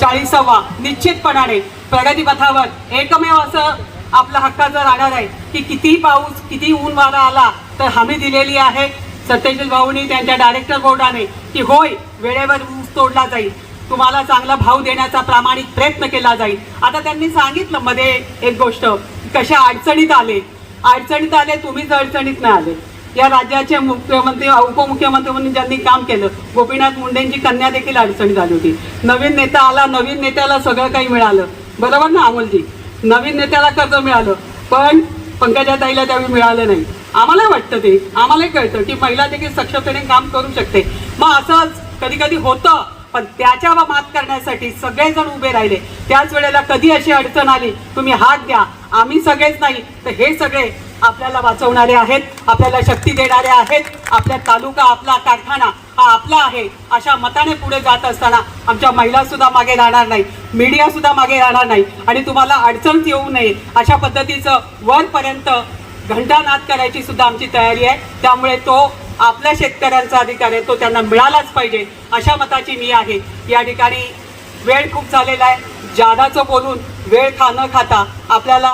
चाळीसावा निश्चितपणाने. प्रगतीपथावर एकमेव असं आपला हक्काचं राहणार आहे की किती पाऊस किती ऊन वारा आला तर हमी दिलेली आहे. सत्यजित भाऊनी त्यांच्या डायरेक्टर बोर्डाने की होय वेळेवर ऊस तोडला जाईल. तुम्हाला चांगला भाव देण्याचा प्रामाणिक प्रयत्न केला जाईल. आता त्यांनी सांगितलं मध्ये एक गोष्ट कशा अडचणीत आले. अडचणीत आले तुम्हीच अडचणीत नाही आले. या राज्याचे मुख्यमंत्री उपमुख्यमंत्री म्हणून ज्यांनी काम केलं गोपीनाथ मुंडेंची कन्या देखील अडचणीत आली होती. नवीन नेता आला नवीन नेत्याला सगळं काही मिळालं. बरोबर ना अमोलजी? नवीन नेत्याला कर्ज मिळालं पण पंकजाताईला त्यावेळी मिळालं नाही. आम्हाला वाटतं ते आम्हालाही कळतं की महिला देखील सक्षमतेने काम करू शकते. मग असंच कधी कधी होतं पण त्याच्यावर मात करण्यासाठी सगळेजण उभे राहिले. त्याच वेळेला कधी अशी अडचण आली तुम्ही हात द्या. आम्ही सगळेच नाही तर हे सगळे आपल्याला वाचवणारे आहेत आपल्याला शक्ती देणारे आहेत आपल्या तालुका आपला कारखाना हा आपला आहे अशा मताने पुढे जात असताना आमच्या महिला सुद्धा मागे राहणार नाही मीडिया सुद्धा मागे राहणार नाही आणि तुम्हाला अडचण येऊ नये अशा पद्धतीचं वरपर्यंत घंटानाद करायची सुद्धा आमची तयारी आहे. त्यामुळे तो आपल्या शेतकऱ्यांचा अधिकार आहे तो त्यांना मिळालाच पाहिजे अशा मताची मी आहे. या ठिकाणी वेळ खूप झालेला आहे. जादाचं बोलून वेळ खा न खाता आपल्याला